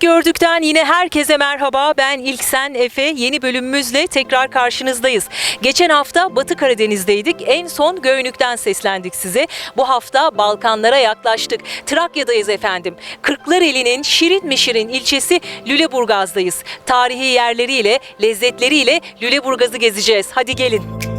Gezdik gördükten yine herkese merhaba. Ben İlksen Efe. Yeni bölümümüzle tekrar karşınızdayız. Geçen hafta Batı Karadeniz'deydik. En son Göynük'ten seslendik size. Bu hafta Balkanlara yaklaştık. Trakya'dayız efendim. Kırklareli'nin şirin mi şirin ilçesi Lüleburgaz'dayız. Tarihi yerleriyle, lezzetleriyle Lüleburgaz'ı gezeceğiz. Hadi gelin.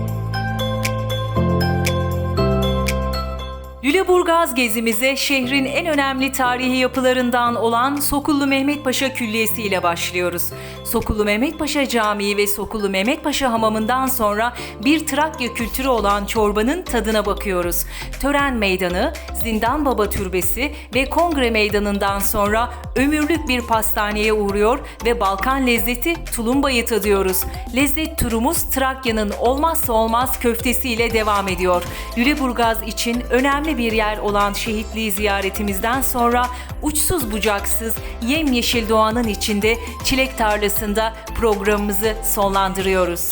Lüleburgaz gezimize şehrin en önemli tarihi yapılarından olan Sokullu Mehmet Paşa Külliyesi ile başlıyoruz. Sokullu Mehmet Paşa Camii ve Sokullu Mehmet Paşa Hamamı'ndan sonra bir Trakya kültürü olan çorbanın tadına bakıyoruz. Tören Meydanı, Zindan Baba Türbesi ve Kongre Meydanı'ndan sonra ömürlük bir pastaneye uğruyor ve Balkan lezzeti tulumbayı tadıyoruz. Lezzet turumuz Trakya'nın olmazsa olmaz köftesiyle devam ediyor. Lüleburgaz için önemli bir yer olan şehitliği ziyaretimizden sonra uçsuz bucaksız yemyeşil doğanın içinde çilek tarlasında programımızı sonlandırıyoruz.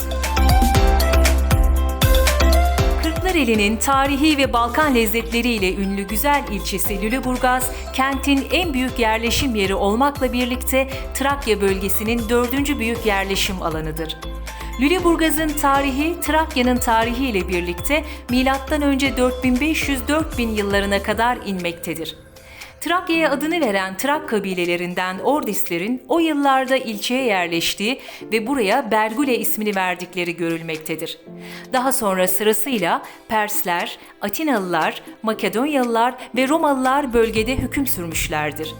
Kırklareli'nin tarihi ve Balkan lezzetleriyle ünlü güzel ilçesi Lüleburgaz, kentin en büyük yerleşim yeri olmakla birlikte Trakya bölgesinin dördüncü büyük yerleşim alanıdır. Lüleburgaz'ın tarihi Trakya'nın tarihiyle birlikte M.Ö. 4500-4000 yıllarına kadar inmektedir. Trakya'ya adını veren Trak kabilelerinden Ordislerin o yıllarda ilçeye yerleştiği ve buraya Bergule ismini verdikleri görülmektedir. Daha sonra sırasıyla Persler, Atinalılar, Makedonyalılar ve Romalılar bölgede hüküm sürmüşlerdir.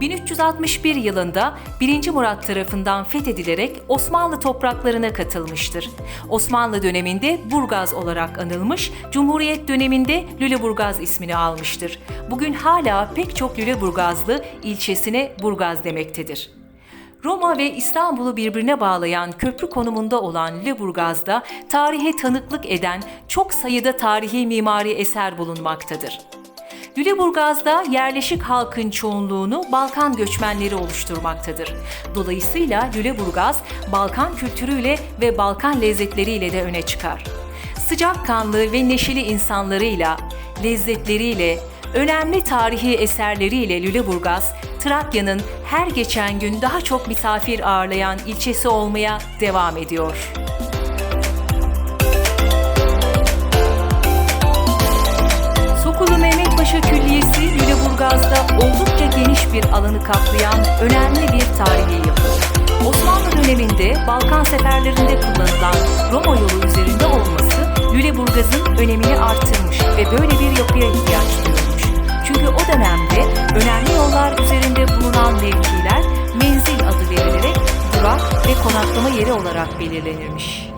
1361 yılında 1. Murat tarafından fethedilerek Osmanlı topraklarına katılmıştır. Osmanlı döneminde Burgaz olarak anılmış, Cumhuriyet döneminde Lüleburgaz ismini almıştır. Bugün hala pek çok Lüleburgazlı ilçesine Burgaz demektedir. Roma ve İstanbul'u birbirine bağlayan köprü konumunda olan Lüleburgaz'da tarihe tanıklık eden çok sayıda tarihi mimari eser bulunmaktadır. Lüleburgaz'da yerleşik halkın çoğunluğunu Balkan göçmenleri oluşturmaktadır. Dolayısıyla Lüleburgaz, Balkan kültürüyle ve Balkan lezzetleriyle de öne çıkar. Sıcakkanlı ve neşeli insanlarıyla, lezzetleriyle, önemli tarihi eserleriyle Lüleburgaz, Trakya'nın her geçen gün daha çok misafir ağırlayan ilçesi olmaya devam ediyor. Paşa Külliyesi Lüleburgaz'da oldukça geniş bir alanı kaplayan önemli bir tarihi yapı. Osmanlı döneminde Balkan seferlerinde kullanılan Roma yolu üzerinde olması Lüleburgaz'ın önemini artırmış ve böyle bir yapıya ihtiyaç duyulmuş. Çünkü o dönemde önemli yollar üzerinde bulunan mevkiler menzil adı verilerek durak ve konaklama yeri olarak belirlenirmiş.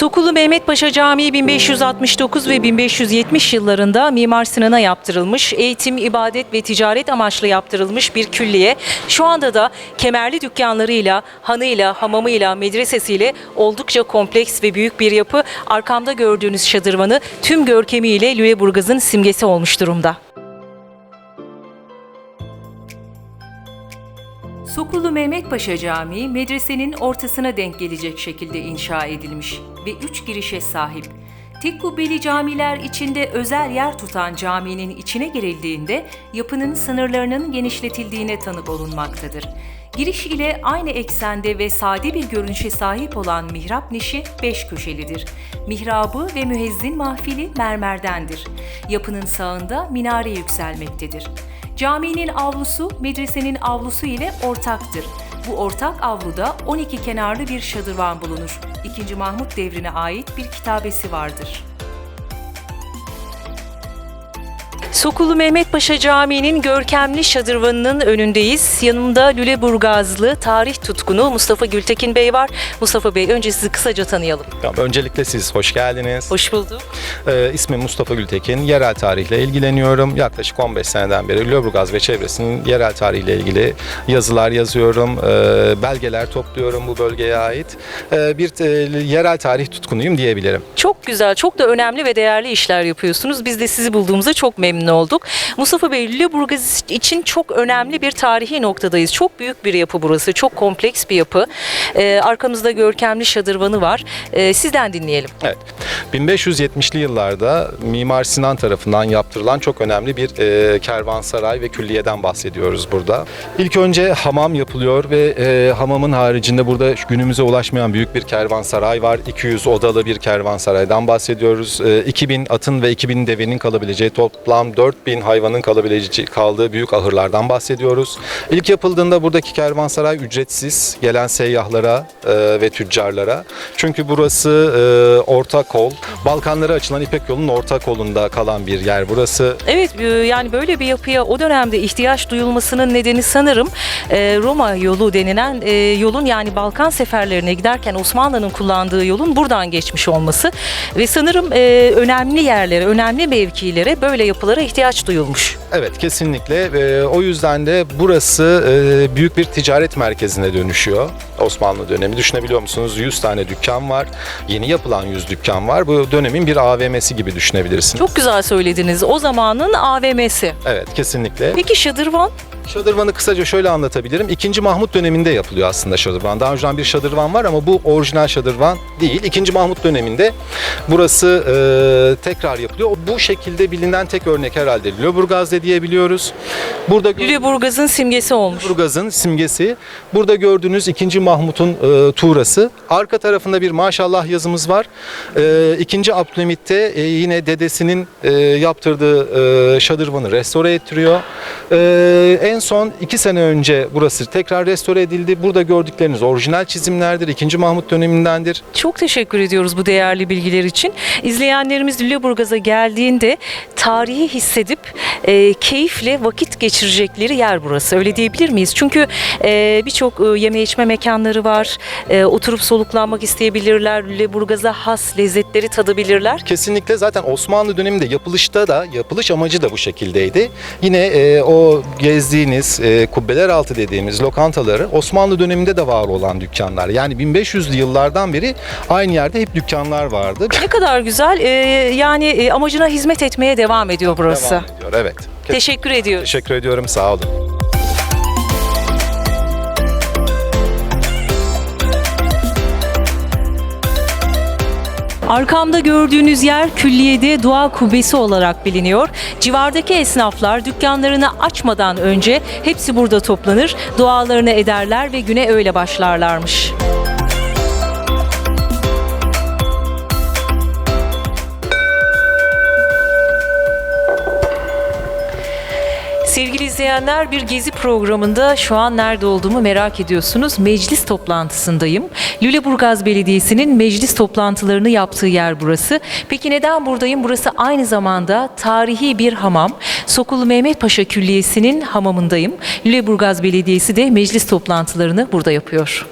Sokulu Mehmet Paşa Camii 1569 ve 1570 yıllarında Mimar Sinan'a yaptırılmış, eğitim, ibadet ve ticaret amaçlı yaptırılmış bir külliye. Şu anda da kemerli dükkanlarıyla, hanıyla, hamamıyla, medresesiyle oldukça kompleks ve büyük bir yapı. Arkamda gördüğünüz şadırvanı tüm görkemiyle Lüleburgaz'ın simgesi olmuş durumda. Sokulu Mehmet Paşa Camii medresenin ortasına denk gelecek şekilde inşa edilmiş ve üç girişe sahip. Tek kubbeli camiler içinde özel yer tutan caminin içine girildiğinde yapının sınırlarının genişletildiğine tanık olunmaktadır. Giriş ile aynı eksende ve sade bir görünüşe sahip olan mihrap nişi beş köşelidir. Mihrabı ve müezzin mahfili mermerdendir. Yapının sağında minare yükselmektedir. Caminin avlusu medresenin avlusu ile ortaktır. Bu ortak avluda 12 kenarlı bir şadırvan bulunur. 2. Mahmut devrine ait bir kitabesi vardır. Sokulu Mehmet Paşa Camii'nin görkemli şadırvanının önündeyiz. Yanımda Lüleburgazlı tarih tutkunu Mustafa Gültekin Bey var. Mustafa Bey önce sizi kısaca tanıyalım. Ya, Öncelikle siz hoş geldiniz. Hoş bulduk. Ee, ismim Mustafa Gültekin. Yerel tarihle ilgileniyorum. Yaklaşık 15 seneden beri Lüleburgaz ve çevresinin yerel tarihle ilgili yazılar yazıyorum. Ee, belgeler topluyorum bu bölgeye ait. Ee, bir e, yerel tarih tutkunuyum diyebilirim. Çok güzel, çok da önemli ve değerli işler yapıyorsunuz. Biz de sizi bulduğumuza çok memnun memnun olduk. Mustafa Bey, Lüleburgaz için çok önemli bir tarihi noktadayız. Çok büyük bir yapı burası, çok kompleks bir yapı. Ee, arkamızda görkemli şadırvanı var. Ee, sizden dinleyelim. Evet. 1570'li yıllarda Mimar Sinan tarafından yaptırılan çok önemli bir e, kervansaray ve külliyeden bahsediyoruz burada. İlk önce hamam yapılıyor ve e, hamamın haricinde burada günümüze ulaşmayan büyük bir kervansaray var. 200 odalı bir kervansaraydan bahsediyoruz. E, 2000 atın ve 2000 devenin kalabileceği toplam 4000 hayvanın kalabileceği kaldığı büyük ahırlardan bahsediyoruz. İlk yapıldığında buradaki kervansaray ücretsiz gelen seyyahlara e, ve tüccarlara. Çünkü burası e, orta kol, Balkanlara açılan İpek yolunun orta kolunda kalan bir yer burası. Evet e, yani böyle bir yapıya o dönemde ihtiyaç duyulmasının nedeni sanırım e, Roma yolu denilen e, yolun yani Balkan seferlerine giderken Osmanlı'nın kullandığı yolun buradan geçmiş olması ve sanırım e, önemli yerlere, önemli mevkilere böyle yapılara ihtiyaç duyulmuş. Evet kesinlikle. E, o yüzden de burası e, büyük bir ticaret merkezine dönüşüyor. Osmanlı dönemi düşünebiliyor musunuz? 100 tane dükkan var. Yeni yapılan 100 dükkan var. Bu dönemin bir AVM'si gibi düşünebilirsiniz. Çok güzel söylediniz. O zamanın AVM'si. Evet kesinlikle. Peki Şadırvan? Şadırvan'ı kısaca şöyle anlatabilirim. İkinci Mahmut döneminde yapılıyor aslında Şadırvan. Daha önceden bir Şadırvan var ama bu orijinal Şadırvan değil. İkinci Mahmut döneminde burası e, tekrar yapılıyor. Bu şekilde bilinen tek örnek herhalde Lüleburgaz'da diyebiliyoruz. Burada Lüleburgaz'ın simgesi olmuş. Lüleburgaz'ın simgesi. Burada gördüğünüz 2. Mahmut'un e, tuğrası. Arka tarafında bir maşallah yazımız var. E, 2. Abdülhamit'te e, yine dedesinin e, yaptırdığı e, şadırvanı restore ettiriyor. E, en son 2 sene önce burası tekrar restore edildi. Burada gördükleriniz orijinal çizimlerdir. 2. Mahmut dönemindendir. Çok teşekkür ediyoruz bu değerli bilgiler için. İzleyenlerimiz Lüleburgaz'a geldiğinde tarihi hissedip e, keyifle vakit geçirecekleri yer burası. Öyle diyebilir miyiz? Çünkü e, birçok e, yeme içme mekanları var. E, oturup soluklanmak isteyebilirler. Lüleburgaz'a has lezzetleri tadabilirler. Kesinlikle zaten Osmanlı döneminde yapılışta da yapılış amacı da bu şekildeydi. Yine e, o gezdiğiniz e, kubbeler altı dediğimiz lokantaları Osmanlı döneminde de var olan dükkanlar. Yani 1500'lü yıllardan beri aynı yerde hep dükkanlar vardı. Ne kadar güzel. E, yani e, amacına hizmet etmeye devam ediyor burası. Devam ediyor, evet. Teşekkür ediyoruz. Teşekkür ediyorum. Sağ olun. Arkamda gördüğünüz yer külliyede dua kubbesi olarak biliniyor. Civardaki esnaflar dükkanlarını açmadan önce hepsi burada toplanır, dualarını ederler ve güne öyle başlarlarmış. Sevgili izleyenler bir gezi programında şu an nerede olduğumu merak ediyorsunuz. Meclis toplantısındayım. Lüleburgaz Belediyesi'nin meclis toplantılarını yaptığı yer burası. Peki neden buradayım? Burası aynı zamanda tarihi bir hamam. Sokulu Mehmet Paşa Külliyesi'nin hamamındayım. Lüleburgaz Belediyesi de meclis toplantılarını burada yapıyor.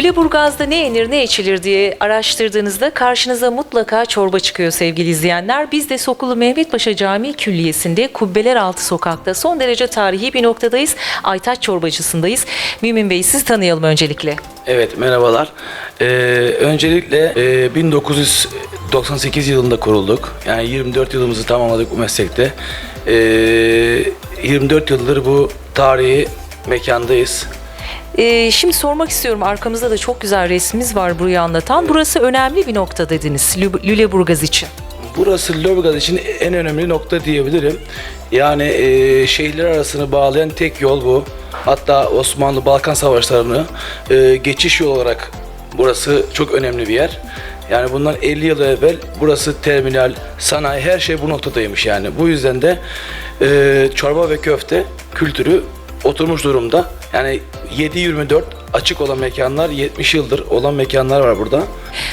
Lüleburgaz'da ne yenir ne içilir diye araştırdığınızda karşınıza mutlaka çorba çıkıyor sevgili izleyenler. Biz de Sokulu Mehmet Paşa Camii Külliyesi'nde Kubbeler Altı Sokak'ta son derece tarihi bir noktadayız. Aytaç Çorbacısı'ndayız. Mümin Bey sizi tanıyalım öncelikle. Evet merhabalar. Ee, öncelikle e, 1998 yılında kurulduk. Yani 24 yılımızı tamamladık bu meslekte. Ee, 24 yıldır bu tarihi mekandayız. Ee, şimdi sormak istiyorum arkamızda da çok güzel resmimiz var burayı anlatan. Burası önemli bir nokta dediniz Lü- Lüleburgaz için. Burası Lüleburgaz için en önemli nokta diyebilirim. Yani e, şehirler arasını bağlayan tek yol bu. Hatta Osmanlı Balkan Savaşlarını e, geçiş yolu olarak burası çok önemli bir yer. Yani bundan 50 yıl evvel burası terminal, sanayi her şey bu noktadaymış yani. Bu yüzden de e, çorba ve köfte kültürü oturmuş durumda. Yani 7-24 açık olan mekanlar 70 yıldır olan mekanlar var burada.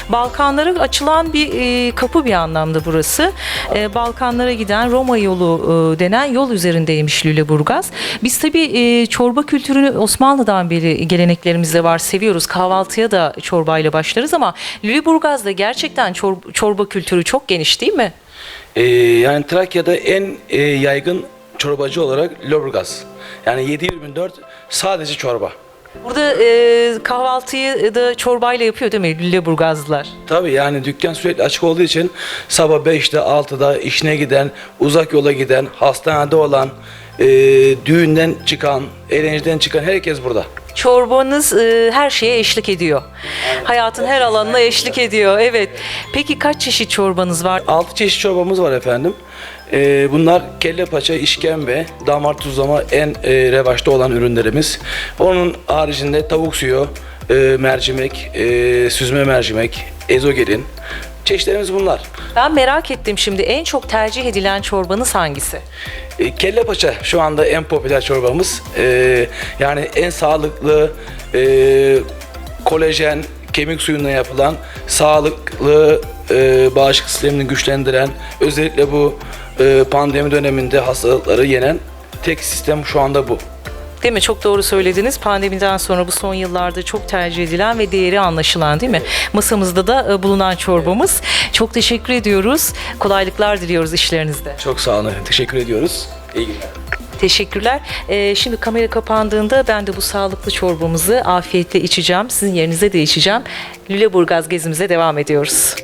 Balkanlara açılan bir e, kapı bir anlamda burası. E, Balkanlara giden Roma yolu e, denen yol üzerindeymiş Lüleburgaz. Biz tabii e, çorba kültürünü Osmanlı'dan beri geleneklerimizde var. Seviyoruz. Kahvaltıya da çorbayla başlarız ama Lüleburgaz'da gerçekten çor- çorba kültürü çok geniş değil mi? Ee, yani Trakya'da en e, yaygın çorbacı olarak Lüleburgaz. Yani 7-24 sadece çorba. Burada e, kahvaltıyı da çorbayla yapıyor değil mi Lüleburgazlılar? Tabii yani dükkan sürekli açık olduğu için sabah 5'te 6'da işine giden, uzak yola giden, hastanede olan, e, düğünden çıkan, eğlenceden çıkan herkes burada. Çorbanız e, her şeye eşlik ediyor. Hayatın her alanına eşlik ediyor. Evet. Peki kaç çeşit çorbanız var? 6 çeşit çorbamız var efendim. E, bunlar kelle paça, işkembe, damar tuzlama en e, revaçta olan ürünlerimiz. Onun haricinde tavuk suyu, e, mercimek, e, süzme mercimek, ezogelin. Çeşitlerimiz bunlar. Ben merak ettim şimdi en çok tercih edilen çorbanız hangisi? E, Kelle paça şu anda en popüler çorbamız. E, yani en sağlıklı e, kolajen kemik suyundan yapılan sağlıklı e, bağışıklık sistemini güçlendiren özellikle bu e, pandemi döneminde hastalıkları yenen tek sistem şu anda bu. Değil mi? Çok doğru söylediniz. Pandemiden sonra bu son yıllarda çok tercih edilen ve değeri anlaşılan değil mi? Masamızda da e, bulunan çorbamız. Çok teşekkür ediyoruz. Kolaylıklar diliyoruz işlerinizde. Çok sağ olun. Teşekkür ediyoruz. İyi günler. Teşekkürler. Ee, şimdi kamera kapandığında ben de bu sağlıklı çorbamızı afiyetle içeceğim. Sizin yerinize de içeceğim. Lüleburgaz gezimize devam ediyoruz.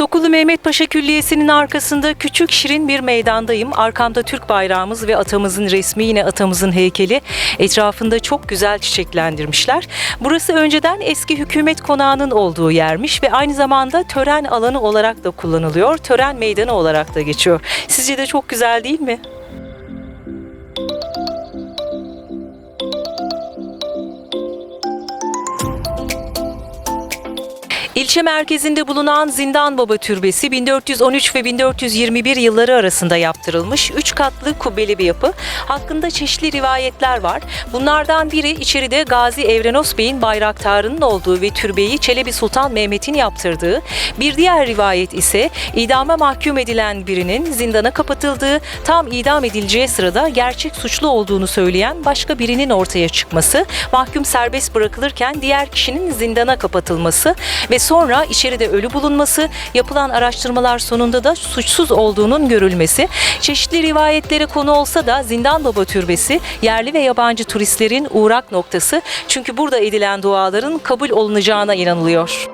Sokulu Mehmet Paşa Külliyesi'nin arkasında küçük şirin bir meydandayım. Arkamda Türk bayrağımız ve atamızın resmi yine atamızın heykeli. Etrafında çok güzel çiçeklendirmişler. Burası önceden eski hükümet konağının olduğu yermiş ve aynı zamanda tören alanı olarak da kullanılıyor. Tören meydanı olarak da geçiyor. Sizce de çok güzel değil mi? İlçe merkezinde bulunan Zindan Baba Türbesi 1413 ve 1421 yılları arasında yaptırılmış 3 katlı kubbeli bir yapı. Hakkında çeşitli rivayetler var. Bunlardan biri içeride Gazi Evrenos Bey'in bayraktarının olduğu ve türbeyi Çelebi Sultan Mehmet'in yaptırdığı. Bir diğer rivayet ise idama mahkum edilen birinin zindana kapatıldığı, tam idam edileceği sırada gerçek suçlu olduğunu söyleyen başka birinin ortaya çıkması, mahkum serbest bırakılırken diğer kişinin zindana kapatılması ve sonra içeride ölü bulunması, yapılan araştırmalar sonunda da suçsuz olduğunun görülmesi. Çeşitli rivayetlere konu olsa da Zindan Baba Türbesi yerli ve yabancı turistlerin uğrak noktası. Çünkü burada edilen duaların kabul olunacağına inanılıyor.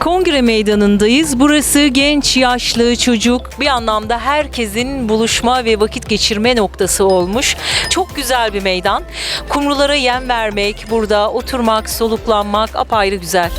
Kongre meydanındayız. Burası genç, yaşlı, çocuk bir anlamda herkesin buluşma ve vakit geçirme noktası olmuş. Çok güzel bir meydan. Kumrulara yem vermek, burada oturmak, soluklanmak apayrı güzel.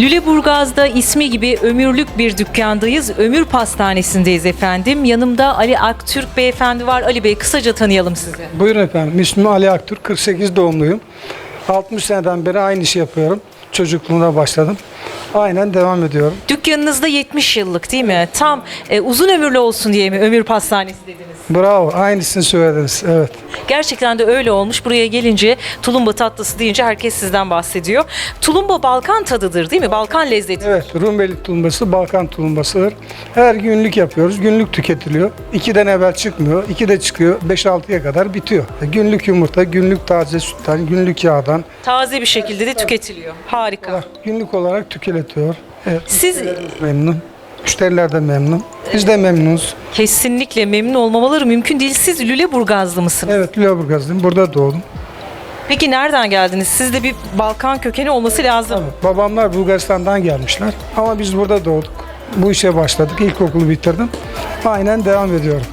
Lüleburgaz'da ismi gibi ömürlük bir dükkandayız. Ömür Pastanesi'ndeyiz efendim. Yanımda Ali Aktürk beyefendi var. Ali Bey kısaca tanıyalım sizi. Buyurun efendim. İsmim Ali Aktürk. 48 doğumluyum. 60 seneden beri aynı işi yapıyorum. Çocukluğuna başladım. Aynen devam ediyorum. Dükkanınızda 70 yıllık değil mi? Tam e, uzun ömürlü olsun diye mi Ömür Pastanesi dediniz? Bravo. Aynısını söylediniz. Evet. Gerçekten de öyle olmuş. Buraya gelince tulumba tatlısı deyince herkes sizden bahsediyor. Tulumba Balkan tadıdır değil mi? Balkan lezzeti. Evet. Rumeli tulumbası Balkan tulumbasıdır. Her günlük yapıyoruz. Günlük tüketiliyor. 2'den evvel çıkmıyor. 2'de çıkıyor. 5-6'ya kadar bitiyor. Günlük yumurta, günlük taze sütten, günlük yağdan Taze bir şekilde de tüketiliyor. Harika. Günlük olarak tüketiliyor. Evet. Siz Memnun. Müşteriler de memnun. Biz de memnunuz. kesinlikle memnun olmamaları mümkün değil. Siz Lüleburgazlı mısınız? Evet. Lüleburgaz'dayım. Burada doğdum. Peki nereden geldiniz? Sizde bir Balkan kökeni olması lazım. Babamlar Bulgaristan'dan gelmişler ama biz burada doğduk. Bu işe başladık. İlkokulu bitirdim. Aynen devam ediyorum.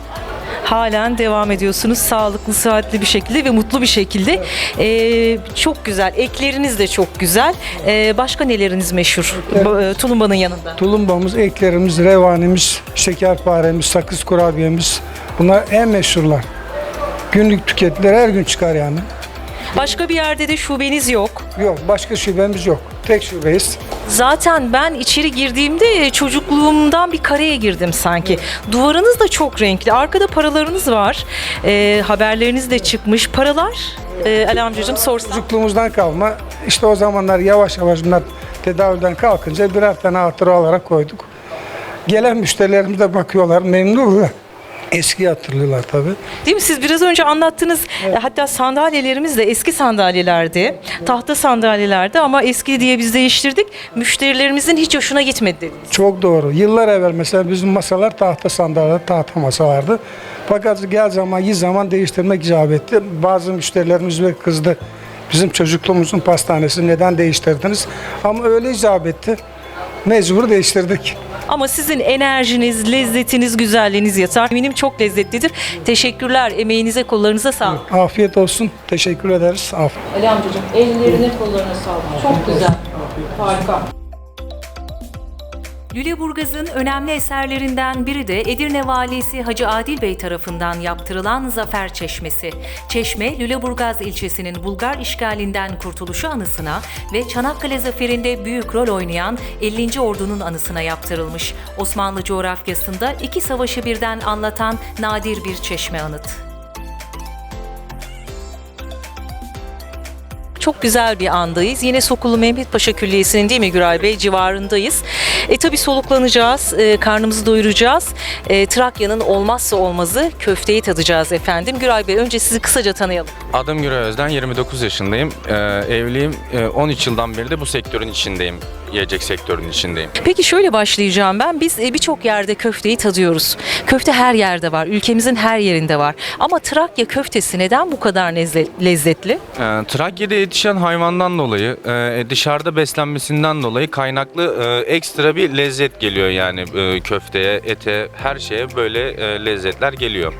Halen devam ediyorsunuz. Sağlıklı, sıhhatli bir şekilde ve mutlu bir şekilde. Ee, çok güzel. Ekleriniz de çok güzel. Ee, başka neleriniz meşhur? Bu, e, Tulumbanın yanında. Tulumbamız, eklerimiz, revanemiz, şekerparemiz, sakız kurabiyemiz bunlar en meşhurlar. Günlük tüketilir her gün çıkar yani. Başka bir yerde de şubeniz yok. Yok başka şubemiz yok. Tek şubeyiz. Zaten ben içeri girdiğimde çocukluğumdan bir kareye girdim sanki. Duvarınız da çok renkli. Arkada paralarınız var. Ee, haberleriniz de çıkmış. Paralar? Ee, Ali amcacığım. Çocukluğumuzdan kalma. İşte o zamanlar yavaş yavaş bunlar tedavülden kalkınca birer tane hatıra olarak koyduk. Gelen müşterilerimiz de bakıyorlar, memnun oluyorlar. Eski hatırlıyorlar tabii. Değil mi? Siz biraz önce anlattınız. E, Hatta sandalyelerimiz de eski sandalyelerdi. Tahta sandalyelerdi ama eski diye biz değiştirdik. Müşterilerimizin hiç hoşuna gitmedi dediniz. Çok doğru. Yıllar evvel mesela bizim masalar tahta sandalye, tahta masalardı. Fakat gel zaman, iyi zaman değiştirmek icap etti. Bazı müşterilerimiz ve kızdı. Bizim çocukluğumuzun pastanesi neden değiştirdiniz? Ama öyle icap etti. Mecbur değiştirdik. Ama sizin enerjiniz, lezzetiniz, güzelliğiniz yeter. Eminim çok lezzetlidir. Teşekkürler. Emeğinize, kollarınıza sağlık. Afiyet olsun. Teşekkür ederiz. Afiyet. Ali amcacığım ellerine kollarına sağlık. Çok güzel. Harika. Lüleburgaz'ın önemli eserlerinden biri de Edirne Valisi Hacı Adil Bey tarafından yaptırılan Zafer Çeşmesi. Çeşme, Lüleburgaz ilçesinin Bulgar işgalinden kurtuluşu anısına ve Çanakkale Zaferi'nde büyük rol oynayan 50. Ordu'nun anısına yaptırılmış. Osmanlı coğrafyasında iki savaşı birden anlatan nadir bir çeşme anıt. Çok güzel bir andayız. Yine Sokulu Mehmet Paşa Külliyesi'nin değil mi Güray Bey civarındayız. E tabi soluklanacağız, e, karnımızı doyuracağız. E, Trakya'nın olmazsa olmazı köfteyi tadacağız efendim. Güray Bey önce sizi kısaca tanıyalım. Adım Güray Özden, 29 yaşındayım. Ee, evliyim. Ee, 13 yıldan beri de bu sektörün içindeyim. Yiyecek sektörünün içindeyim. Peki şöyle başlayacağım ben. Biz e, birçok yerde köfteyi tadıyoruz. Köfte her yerde var. Ülkemizin her yerinde var. Ama Trakya köftesi neden bu kadar lezze- lezzetli? Ee, Trakya'da yetişen hayvandan dolayı, e, dışarıda beslenmesinden dolayı kaynaklı e, ekstra bir lezzet geliyor yani e, köfteye, ete, her şeye böyle e, lezzetler geliyor.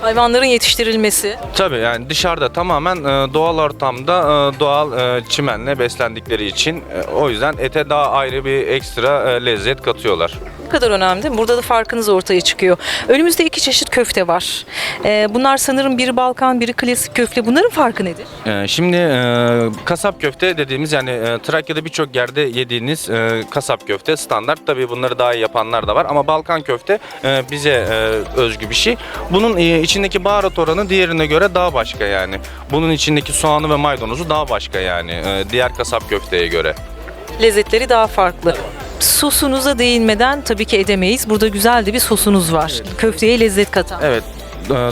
Hayvanların yetiştirilmesi. Tabii yani dışarıda tamamen e, doğal ortamda e, doğal e, çimenle beslendikleri için o yüzden ete daha ayrı bir ekstra lezzet katıyorlar. Ne kadar önemli? Burada da farkınız ortaya çıkıyor. Önümüzde iki çeşit köfte var. Ee, bunlar sanırım biri Balkan, biri klasik köfte. Bunların farkı nedir? Ee, Şimdi e, kasap köfte dediğimiz yani e, Trakya'da birçok yerde yediğiniz e, kasap köfte standart. Tabii bunları daha iyi yapanlar da var ama Balkan köfte e, bize e, özgü bir şey. Bunun e, içindeki baharat oranı diğerine göre daha başka yani. Bunun içindeki soğanı ve maydanozu daha başka yani e, diğer kasap köfteye göre. Lezzetleri daha farklı. Sosunuza değinmeden tabii ki edemeyiz. Burada güzel de bir sosunuz var. Köfteye lezzet katan. Evet. e,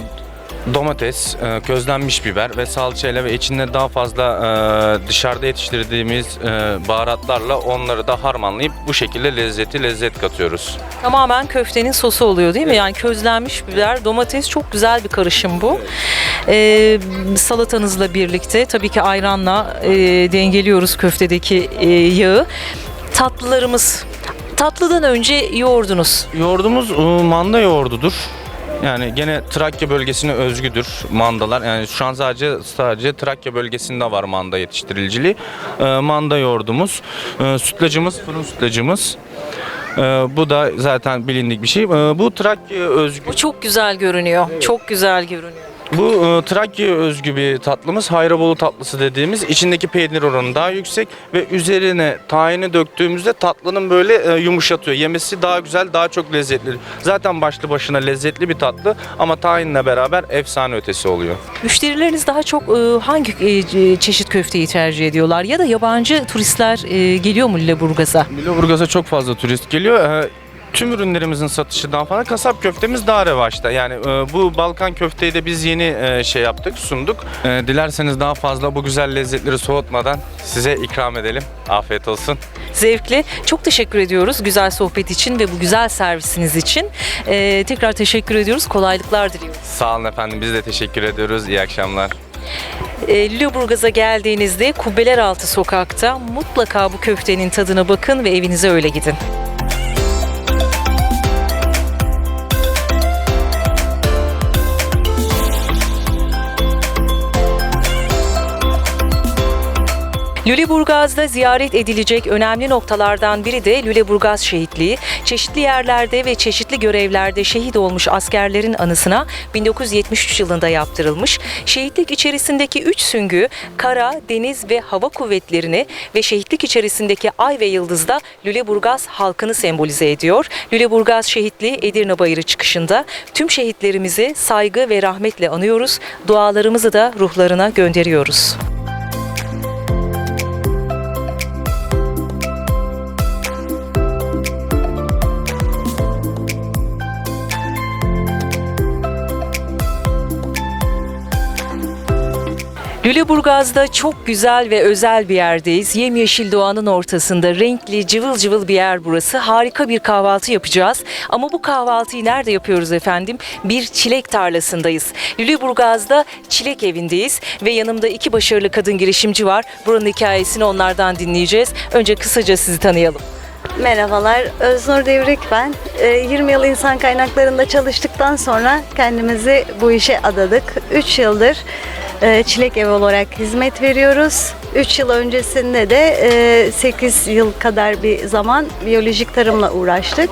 Domates, e, közlenmiş biber ve salçayla ve içinde daha fazla e, dışarıda yetiştirdiğimiz e, baharatlarla onları da harmanlayıp bu şekilde lezzeti lezzet katıyoruz. Tamamen köftenin sosu oluyor değil mi? Yani közlenmiş biber, domates çok güzel bir karışım bu. Ee, salatanızla birlikte tabii ki ayranla e, dengeliyoruz köftedeki e, yağı. Tatlılarımız. Tatlıdan önce yoğurdunuz. Yoğurdumuz e, manda yoğurdudur. Yani gene Trakya bölgesine özgüdür mandalar. Yani şu an sadece sadece Trakya bölgesinde var manda yetiştiriciliği. E, manda yoğurdumuz, e, sütlacımız, fırın sütlacımız. E, bu da zaten bilindik bir şey. E, bu Trakya özgü Bu çok güzel görünüyor. Çok güzel görünüyor. Bu e, Trakya özgü bir tatlımız. Hayrabolu tatlısı dediğimiz. içindeki peynir oranı daha yüksek ve üzerine tahini döktüğümüzde tatlının böyle e, yumuşatıyor. Yemesi daha güzel, daha çok lezzetli. Zaten başlı başına lezzetli bir tatlı ama tahinle beraber efsane ötesi oluyor. Müşterileriniz daha çok e, hangi e, çeşit köfteyi tercih ediyorlar? Ya da yabancı turistler e, geliyor mu Lüleburgaz'a? Lüleburgaz'a çok fazla turist geliyor. E, Tüm ürünlerimizin satışı daha fazla. Kasap köftemiz daha revaçta. Yani e, bu Balkan köfteyi de biz yeni e, şey yaptık, sunduk. E, dilerseniz daha fazla bu güzel lezzetleri soğutmadan size ikram edelim. Afiyet olsun. Zevkli. Çok teşekkür ediyoruz güzel sohbet için ve bu güzel servisiniz için. E, tekrar teşekkür ediyoruz. Kolaylıklar diliyoruz. Sağ olun efendim. Biz de teşekkür ediyoruz. İyi akşamlar. E, Lüleburgaz'a geldiğinizde Kubbeleraltı sokakta mutlaka bu köftenin tadına bakın ve evinize öyle gidin. Lüleburgaz'da ziyaret edilecek önemli noktalardan biri de Lüleburgaz şehitliği. Çeşitli yerlerde ve çeşitli görevlerde şehit olmuş askerlerin anısına 1973 yılında yaptırılmış. Şehitlik içerisindeki üç süngü kara, deniz ve hava kuvvetlerini ve şehitlik içerisindeki ay ve yıldız da Lüleburgaz halkını sembolize ediyor. Lüleburgaz şehitliği Edirne Bayırı çıkışında tüm şehitlerimizi saygı ve rahmetle anıyoruz. Dualarımızı da ruhlarına gönderiyoruz. Lüleburgaz'da çok güzel ve özel bir yerdeyiz. Yemyeşil doğanın ortasında renkli, cıvıl cıvıl bir yer burası. Harika bir kahvaltı yapacağız. Ama bu kahvaltıyı nerede yapıyoruz efendim? Bir çilek tarlasındayız. Lüleburgaz'da çilek evindeyiz ve yanımda iki başarılı kadın girişimci var. Buranın hikayesini onlardan dinleyeceğiz. Önce kısaca sizi tanıyalım. Merhabalar, Öznur Devrik ben. Ee, 20 yıl insan kaynaklarında çalıştıktan sonra kendimizi bu işe adadık. 3 yıldır e, çilek evi olarak hizmet veriyoruz. 3 yıl öncesinde de 8 yıl kadar bir zaman biyolojik tarımla uğraştık.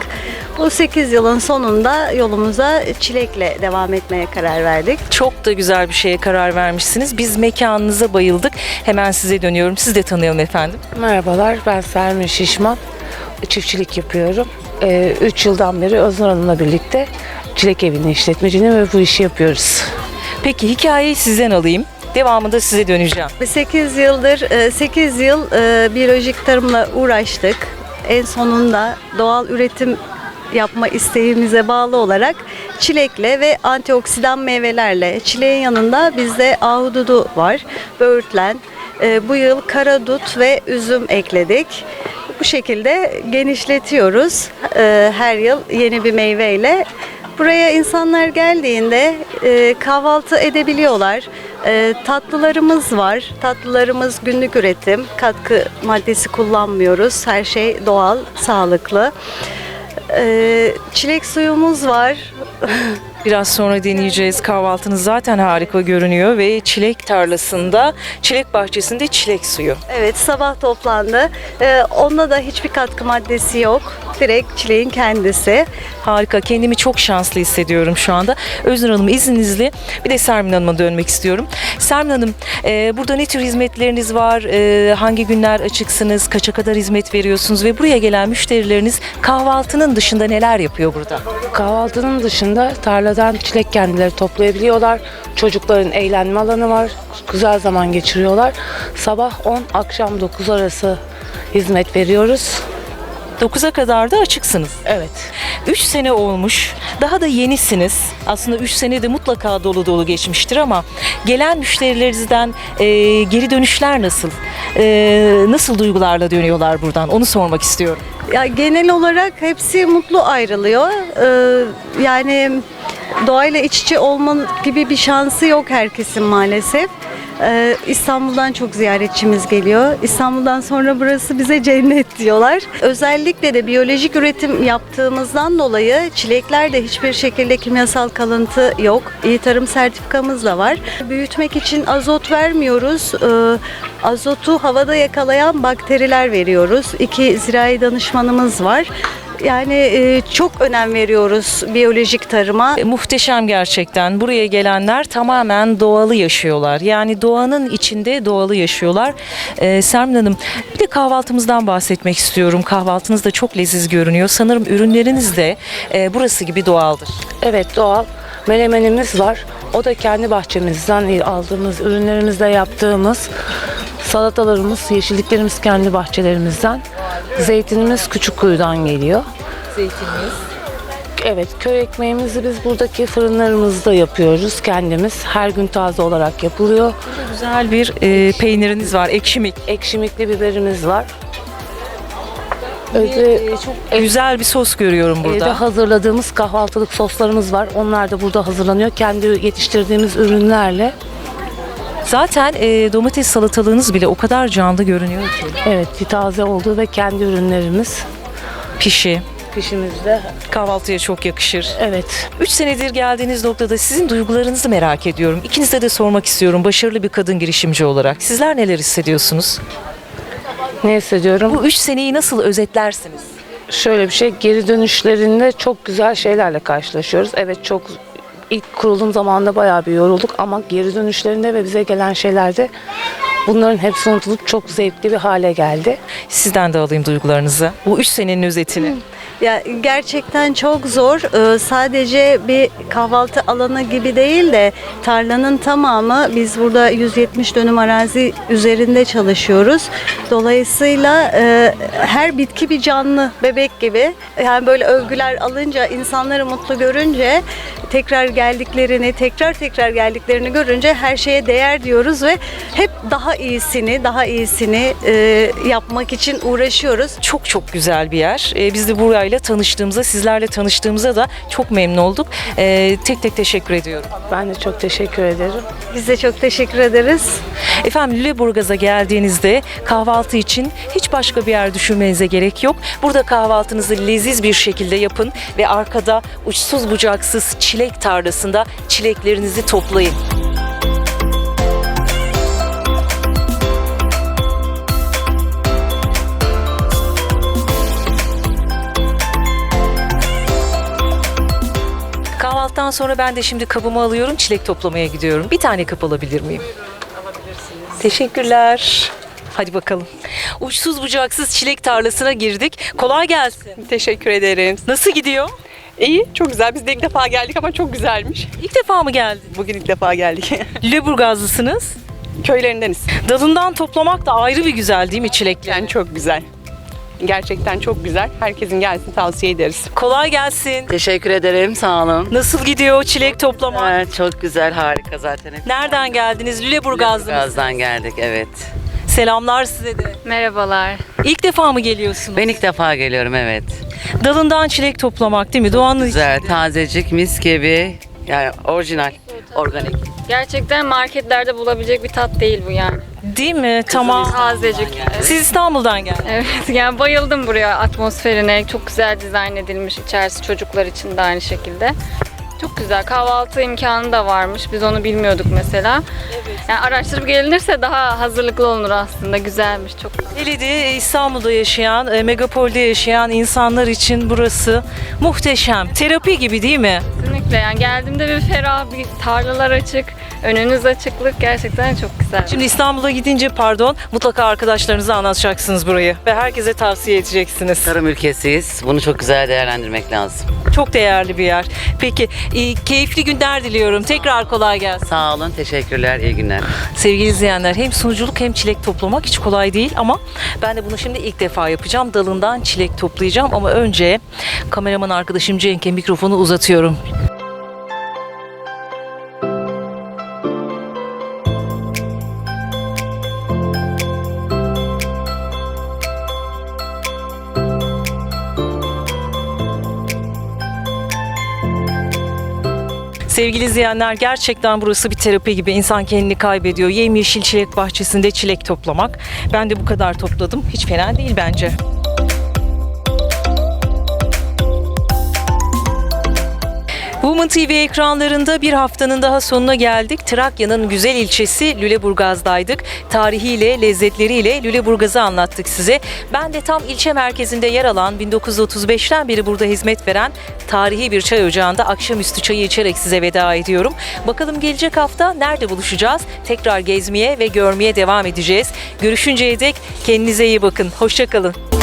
Bu 8 yılın sonunda yolumuza çilekle devam etmeye karar verdik. Çok da güzel bir şeye karar vermişsiniz. Biz mekanınıza bayıldık. Hemen size dönüyorum. Siz de tanıyalım efendim. Merhabalar, ben Sermin Şişman. Çiftçilik yapıyorum. 3 yıldan beri Öznur Hanım'la birlikte çilek evinin işletmeciliğini ve bu işi yapıyoruz. Peki hikayeyi sizden alayım. Devamında size döneceğim. 8 yıldır, 8 yıl e, biyolojik tarımla uğraştık. En sonunda doğal üretim yapma isteğimize bağlı olarak çilekle ve antioksidan meyvelerle, çileğin yanında bizde ahududu var, böğürtlen, e, bu yıl karadut ve üzüm ekledik. Bu şekilde genişletiyoruz e, her yıl yeni bir meyveyle. Buraya insanlar geldiğinde e, kahvaltı edebiliyorlar. E, tatlılarımız var. Tatlılarımız günlük üretim. Katkı maddesi kullanmıyoruz. Her şey doğal, sağlıklı. Çilek suyumuz var. Biraz sonra deneyeceğiz. Kahvaltınız zaten harika görünüyor ve çilek tarlasında, çilek bahçesinde çilek suyu. Evet sabah toplandı. E, onda da hiçbir katkı maddesi yok. Direkt çileğin kendisi. Harika. Kendimi çok şanslı hissediyorum şu anda. Öznur Hanım izninizle bir de Sermin Hanım'a dönmek istiyorum. Sermin Hanım e, burada ne tür hizmetleriniz var? E, hangi günler açıksınız? Kaça kadar hizmet veriyorsunuz? Ve buraya gelen müşterileriniz kahvaltının dışında neler yapıyor burada? Kahvaltının dışında tarladan çilek kendileri toplayabiliyorlar. Çocukların eğlenme alanı var. Güzel zaman geçiriyorlar. Sabah 10, akşam 9 arası hizmet veriyoruz. 9'a kadar da açıksınız. Evet. 3 sene olmuş. Daha da yenisiniz. Aslında 3 sene de mutlaka dolu dolu geçmiştir ama gelen müşterilerinizden e, geri dönüşler nasıl? E, nasıl duygularla dönüyorlar buradan? Onu sormak istiyorum. Ya genel olarak hepsi mutlu ayrılıyor. Ee, yani doğayla iç içe olma gibi bir şansı yok herkesin maalesef. Ee, İstanbul'dan çok ziyaretçimiz geliyor. İstanbul'dan sonra burası bize cennet diyorlar. Özellikle de biyolojik üretim yaptığımızdan dolayı çileklerde hiçbir şekilde kimyasal kalıntı yok. İyi tarım sertifikamız da var. Büyütmek için azot vermiyoruz. Ee, azotu havada yakalayan bakteriler veriyoruz. İki zirai danışmanımız var. Yani e, çok önem veriyoruz biyolojik tarıma. E, muhteşem gerçekten. Buraya gelenler tamamen doğalı yaşıyorlar. Yani doğanın içinde doğalı yaşıyorlar. E, Sermin Hanım bir de kahvaltımızdan bahsetmek istiyorum. Kahvaltınız da çok leziz görünüyor. Sanırım ürünleriniz de e, burası gibi doğaldır. Evet doğal. Melemenimiz var. O da kendi bahçemizden aldığımız, ürünlerimizle yaptığımız salatalarımız, yeşilliklerimiz kendi bahçelerimizden. Zeytinimiz küçük kuyudan geliyor. Zeytinimiz. Evet, köy ekmeğimizi biz buradaki fırınlarımızda yapıyoruz kendimiz. Her gün taze olarak yapılıyor. Güzel bir e, peyniriniz var. Ekşimik. Ekşimikli biberimiz var. Öyle e, çok güzel bir sos görüyorum evde burada. hazırladığımız kahvaltılık soslarımız var. Onlar da burada hazırlanıyor. Kendi yetiştirdiğimiz ürünlerle. Zaten e, domates salatalığınız bile o kadar canlı görünüyor ki. Evet, taze olduğu ve kendi ürünlerimiz. Pişi. Pişimizde. Kahvaltıya çok yakışır. Evet. 3 senedir geldiğiniz noktada sizin duygularınızı merak ediyorum. İkinize de sormak istiyorum başarılı bir kadın girişimci olarak. Sizler neler hissediyorsunuz? Ne hissediyorum? Bu 3 seneyi nasıl özetlersiniz? Şöyle bir şey, geri dönüşlerinde çok güzel şeylerle karşılaşıyoruz. Evet çok ilk kurulum zamanında bayağı bir yorulduk ama geri dönüşlerinde ve bize gelen şeylerde bunların hepsi unutulup çok zevkli bir hale geldi. Sizden de alayım duygularınızı. Bu 3 senenin özetini. Ya gerçekten çok zor. Ee, sadece bir kahvaltı alanı gibi değil de tarlanın tamamı biz burada 170 dönüm arazi üzerinde çalışıyoruz. Dolayısıyla e, her bitki bir canlı, bebek gibi. Yani böyle övgüler alınca, insanları mutlu görünce, tekrar geldiklerini, tekrar tekrar geldiklerini görünce her şeye değer diyoruz ve hep daha iyisini, daha iyisini e, yapmak için uğraşıyoruz. Çok çok güzel bir yer. Ee, biz de burayla tanıştığımıza, sizlerle tanıştığımıza da çok memnun olduk. Ee, tek tek teşekkür ediyorum. Ben de çok teşekkür ederim. Biz de çok teşekkür ederiz. Efendim Lüleburgaz'a geldiğinizde kahvaltı için hiç başka bir yer düşünmenize gerek yok. Burada kahvaltınızı leziz bir şekilde yapın ve arkada uçsuz bucaksız çilek tarlasında çileklerinizi toplayın. Sonra ben de şimdi kabımı alıyorum, çilek toplamaya gidiyorum. Bir tane kap alabilir miyim? Teşekkürler. Hadi bakalım. Uçsuz bucaksız çilek tarlasına girdik. Kolay gelsin. Teşekkür ederim. Nasıl gidiyor? İyi, çok güzel. Biz de ilk defa geldik ama çok güzelmiş. İlk defa mı geldin? Bugün ilk defa geldik. Lüleburgazlısınız. Köylerindeniz. Dalından toplamak da ayrı bir güzel değil mi çilekler? Yani çok güzel. Gerçekten çok güzel. Herkesin gelsin tavsiye ederiz. Kolay gelsin. Teşekkür ederim. Sağ olun. Nasıl gidiyor çilek toplamak? Evet, çok güzel, harika zaten. Hep Nereden geldiniz? Lüleburgazlı mısınız? Gazdan geldik, evet. Selamlar size de. Merhabalar. İlk defa mı geliyorsunuz? Ben ilk defa geliyorum, evet. Dalından çilek toplamak değil mi? Doğanın Güzel, içinde. tazecik, mis gibi. Yani orijinal, organik. Gerçekten marketlerde bulabilecek bir tat değil bu yani. Değil mi? Tamam. Tazecik. Siz İstanbul'dan geldiniz. Evet yani bayıldım buraya atmosferine. Çok güzel dizayn edilmiş içerisi çocuklar için de aynı şekilde. Çok güzel. Kahvaltı imkanı da varmış. Biz onu bilmiyorduk mesela. Yani araştırıp gelinirse daha hazırlıklı olunur aslında. Güzelmiş. Çok Hele de İstanbul'da yaşayan, e, megapolde yaşayan insanlar için burası muhteşem. Terapi gibi değil mi? kesinlikle yani geldiğimde bir ferah, bir tarlalar açık, önünüz açıklık gerçekten çok güzel. Şimdi İstanbul'a gidince pardon mutlaka arkadaşlarınıza anlatacaksınız burayı ve herkese tavsiye edeceksiniz. Tarım ülkesiyiz. Bunu çok güzel değerlendirmek lazım. Çok değerli bir yer. Peki e, keyifli günler diliyorum. Tekrar kolay gelsin. Sağ olun, teşekkürler, iyi günler. Sevgili izleyenler hem sunuculuk hem çilek toplamak hiç kolay değil ama ben de bunu şimdi ilk defa yapacağım. Dalından çilek toplayacağım ama önce kameraman arkadaşım Cenk'e mikrofonu uzatıyorum. Sevgili izleyenler gerçekten burası bir terapi gibi. İnsan kendini kaybediyor. Yemyeşil çilek bahçesinde çilek toplamak. Ben de bu kadar topladım. Hiç fena değil bence. Woman TV ekranlarında bir haftanın daha sonuna geldik. Trakya'nın güzel ilçesi Lüleburgaz'daydık. Tarihiyle, lezzetleriyle Lüleburgaz'ı anlattık size. Ben de tam ilçe merkezinde yer alan 1935'ten beri burada hizmet veren tarihi bir çay ocağında akşamüstü çayı içerek size veda ediyorum. Bakalım gelecek hafta nerede buluşacağız? Tekrar gezmeye ve görmeye devam edeceğiz. Görüşünceye dek kendinize iyi bakın. Hoşçakalın.